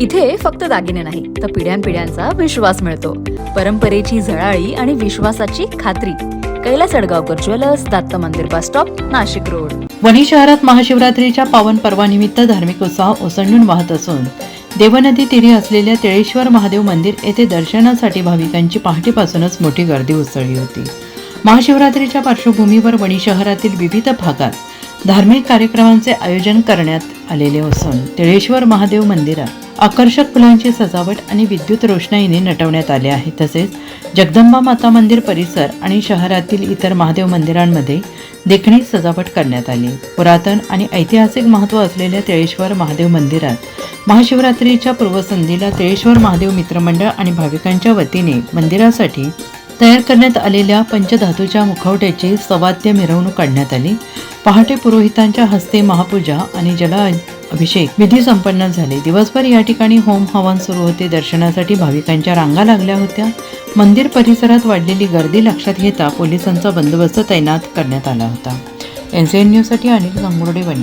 इथे फक्त दागिने नाही तर पिढ्यानपिढ्यांचा विश्वास मिळतो. परंपरेची झळाळी आणि विश्वासाची खात्री. कैलास अडगावकर ज्वेलर्स दत्त मंदिर bus stop Nashik road. Wani शहरात महाशिवरात्रीच्या पावन पर्वानिमित्त धार्मिक उत्साह ओसंडून वाहत असून देवनदी तीरी असलेल्या तिळेश्वर महादेव मंदिर येथे दर्शनासाठी भाविकांची पहाटेपासूनच मोठी गर्दी उसळली होती. महाशिवरात्रीच्या पार्श्वभूमीवर वणी शहरातील विविध भागात धार्मिक कार्यक्रमांचे आयोजन करण्यात आलेले असून तिळेश्वर महादेव मंदिरात आकर्षक फुलांची सजावट आणि विद्युत रोषणाईने नटवण्यात आले आहे. तसेच जगदंबा माता मंदिर परिसर आणि शहरातील इतर महादेव मंदिरांमध्ये देखणी सजावट करण्यात आली. पुरातन आणि ऐतिहासिक महत्त्व असलेल्या तेळेश्वर महादेव मंदिरात महाशिवरात्रीच्या पूर्वसंध्येला तेळेश्वर महादेव मित्रमंडळ आणि भाविकांच्या वतीने मंदिरासाठी तयार करण्यात आलेल्या पंचधातूच्या मुखवट्याची सवाद्य मिरवणूक काढण्यात आली. पहाटे पुरोहितांच्या हस्ते महापूजा आणि जल अभिषेक. विधी संपन्न झाले. दिवसभर या ठिकाणी होम हवन सुरू होते. दर्शनासाठी भाविकांच्या रांगा लागल्या होत्या. मंदिर परिसरात वाढलेली गर्दी लक्षात घेता पोलिसांचा बंदोबस्त तैनात करण्यात आला होता. एन सी एन न्यूजसाठी अनिल गांगुर्डे वणी.